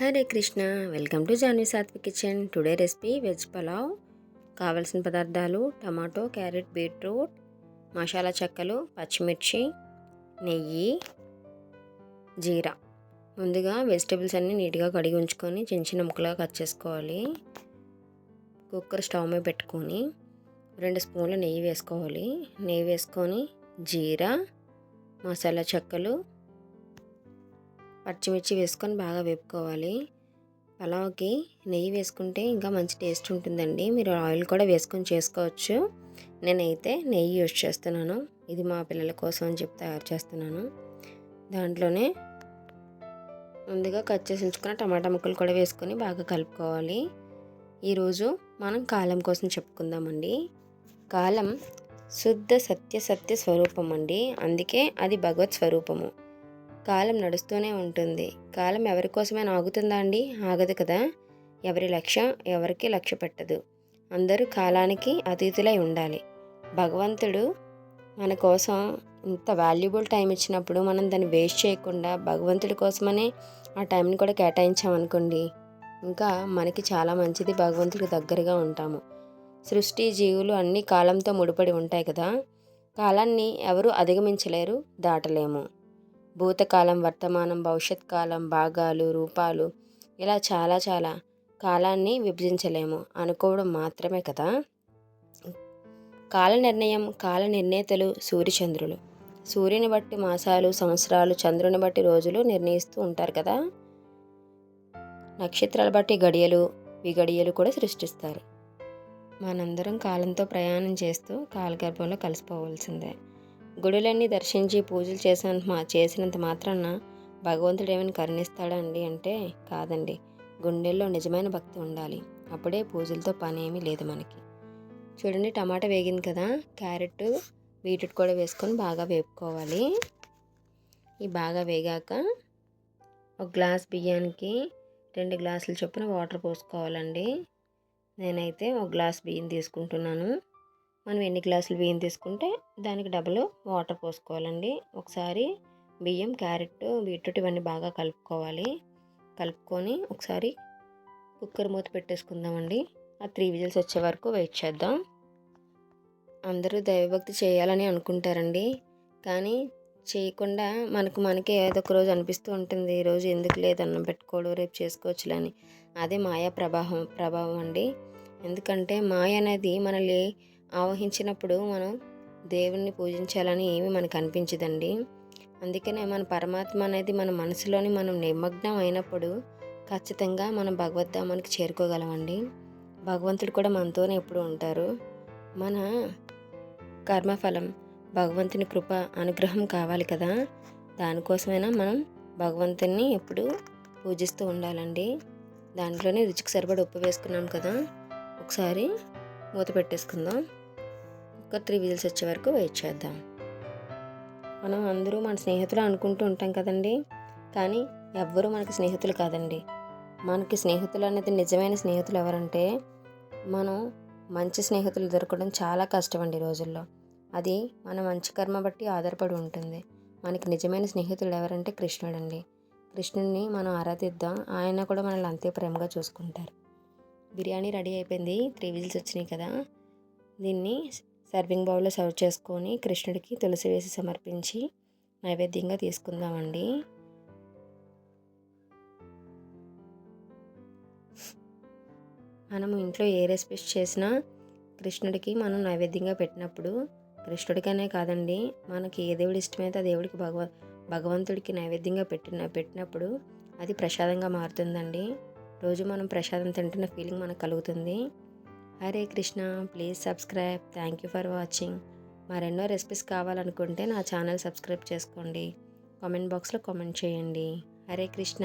Hare Krishna welcome to Janvi Satvik kitchen. Today recipe veg pulao. కావలసిన పదార్థాలు tomato carrot beetroot masala చెక్కలు పచ్చిమిర్చి నెయ్యి జీరా. ముందుగా వెజిటేబుల్స్ అన్నీ నీట్గా కడిగి ఉంచుకొని చిన్న చిన్న ముక్కలుగా కట్ చేసుకోవాలి. కుక్కర్ స్టవ్ మీద పెట్టుకొని రెండు స్పూన్ల నెయ్యి వేసుకోవాలి. నెయ్యి వేసుకొని జీరా మసాలా చెక్కలు పచ్చిమిర్చి వేసుకొని బాగా వేపుకోవాలి. పలావ్కి నెయ్యి వేసుకుంటే ఇంకా మంచి టేస్ట్ ఉంటుందండి. మీరు ఆయిల్ కూడా వేసుకొని చేసుకోవచ్చు. నేనైతే నెయ్యి యూజ్ చేస్తున్నాను. ఇది మా పిల్లల కోసం అని చెప్పి తయారు చేస్తున్నాను. దాంట్లోనే ముందుగా కట్ చేసి ఉంచుకున్న టమాటా ముక్కలు కూడా వేసుకొని బాగా కలుపుకోవాలి. ఈరోజు మనం కాలం కోసం చెప్పుకుందామండి. కాలం శుద్ధ సత్య సత్య స్వరూపం అండి. అందుకే అది భగవత్ స్వరూపము. కాలం నడుస్తూనే ఉంటుంది. కాలం ఎవరి కోసమైనా ఆగుతుందా అండి? ఆగదు కదా. ఎవరి లక్ష్యం ఎవరికి లక్ష్య పెట్టదు. అందరూ కాలానికి అతిథులై ఉండాలి. భగవంతుడు మన కోసం ఇంత వాల్యుబుల్ టైం ఇచ్చినప్పుడు మనం దాన్ని వేస్ట్ చేయకుండా భగవంతుడి కోసమనే ఆ టైంని కూడా కేటాయించామనుకోండి ఇంకా మనకి చాలా మంచిది భగవంతుడికి దగ్గరగా ఉంటాము. సృష్టి జీవులు అన్ని కాలంతో ముడిపడి ఉంటాయి కదా. కాలాన్ని ఎవరు అధిగమించలేరు దాటలేము. భూతకాలం వర్తమానం భవిష్యత్ కాలం భాగాలు రూపాలు ఇలా చాలా చాలా కాలాన్ని విభజించలేము. అనుకోవడం మాత్రమే కదా. కాల నిర్ణయం కాల నిర్ణేతలు సూర్యచంద్రులు. సూర్యుని బట్టి మాసాలు సంవత్సరాలు చంద్రుని బట్టి రోజులు నిర్ణయిస్తూ ఉంటారు కదా. నక్షత్రాల బట్టి గడియలు విగడియలు కూడా సృష్టిస్తారు. మనందరం కాలంతో ప్రయాణం చేస్తూ కాలగర్భంలో కలిసిపోవాల్సిందే. గుడులన్నీ దర్శించి పూజలు చేసినంత మా చేసినంత మాత్రాన భగవంతుడు ఏమైనా కరుణిస్తాడండి అంటే కాదండి. గుండెల్లో నిజమైన భక్తి ఉండాలి. అప్పుడే పూజలతో పని ఏమీ లేదు మనకి. చూడండి టమాటా వేగింది కదా. క్యారెట్ బీట్రూట్ కూడా వేసుకొని బాగా వేపుకోవాలి. ఈ బాగా వేగాక ఒక గ్లాస్ బియ్యానికి రెండు గ్లాసుల చొప్పున వాటర్ పోసుకోవాలండి. నేనైతే ఒక గ్లాస్ బియ్యం తీసుకుంటున్నాను. మనం ఎన్ని గ్లాసులు బియ్యం తీసుకుంటే దానికి డబుల్ వాటర్ పోసుకోవాలండి. ఒకసారి బియ్యం క్యారెట్ బీట్రూట్ ఇవన్నీ బాగా కలుపుకోవాలి. కలుపుకొని ఒకసారి కుక్కర్ మూత పెట్టేసుకుందామండి. ఆ త్రీ విజిల్స్ వచ్చే వరకు వెయిట్ చేద్దాం. అందరూ దైవభక్తి చేయాలని అనుకుంటారండి. కానీ చేయకుండా మనకు మనకే ఏదో ఒక రోజు అనిపిస్తూ ఉంటుంది. ఈరోజు ఎందుకు లేదు అన్నం పెట్టుకోడు రేపు చేసుకోవచ్చులని అదే మాయా ప్రభావం ప్రభావం అండి. ఎందుకంటే మాయ అనేది మనల్ని ఆవహించినప్పుడు మనం దేవుణ్ణి పూజించాలని ఏమీ మనకు అనిపించదండి. అందుకనే మన పరమాత్మ అనేది మన మనసులోని మనం నిమగ్నం అయినప్పుడు ఖచ్చితంగా మనం భగవద్ధామానికి చేరుకోగలమండి. భగవంతుడు కూడా మనతోనే ఎప్పుడు ఉంటారు. మన కర్మఫలం భగవంతుని కృప అనుగ్రహం కావాలి కదా. దానికోసమైనా మనం భగవంతుని ఎప్పుడు పూజిస్తూ ఉండాలండి. దాంట్లోనే రుచికి సరిపడి ఉప్పు వేసుకున్నాం కదా. ఒకసారి మూత పెట్టేసుకుందాం. ఒక త్రీ వీల్స్ వచ్చే వరకు వెయిట్ చేద్దాం. మనం అందరూ మన స్నేహితులు అనుకుంటూ ఉంటాం కదండి. కానీ ఎవ్వరూ మనకి స్నేహితులు కాదండి. మనకి స్నేహితులు అనేది నిజమైన స్నేహితులు ఎవరంటే మనం మంచి స్నేహితులు దొరకడం చాలా కష్టం అండి రోజుల్లో. అది మన మంచి కర్మ బట్టి ఆధారపడి ఉంటుంది. మనకి నిజమైన స్నేహితులు ఎవరంటే కృష్ణుడు అండి కృష్ణుడిని మనం ఆరాధిద్దాం. ఆయన కూడా మనల్ని అంతే ప్రేమగా చూసుకుంటారు. బిర్యానీ రెడీ అయిపోయింది. త్రీ విజిల్స్ వచ్చినాయి కదా. దీన్ని సర్వింగ్ బౌల్లో సర్వ్ చేసుకొని కృష్ణుడికి తులసి వేసి సమర్పించి నైవేద్యంగా తీసుకుందామండి. మనము ఇంట్లో ఏ రెసిపీస్ చేసినా కృష్ణుడికి మనం నైవేద్యంగా పెట్టినప్పుడు కృష్ణుడికనే కాదండి మనకి ఏ దేవుడు ఇష్టమైతే ఆ దేవుడికి భగవ భగవంతుడికి నైవేద్యంగా పెట్టిన పెట్టినప్పుడు అది ప్రసాదంగా మారుతుందండి. రోజు మనం ప్రసాదం తింటున్న ఫీలింగ్ మనకు కలుగుతుంది. Hare Krishna please subscribe thank you for watching మరెన్నో రెసిపీస్ కావాలనుకుంటే నా ఛానల్ సబ్స్క్రైబ్ చేసుకోండి. కామెంట్ బాక్స్లో కామెంట్ చేయండి. హరే కృష్ణ.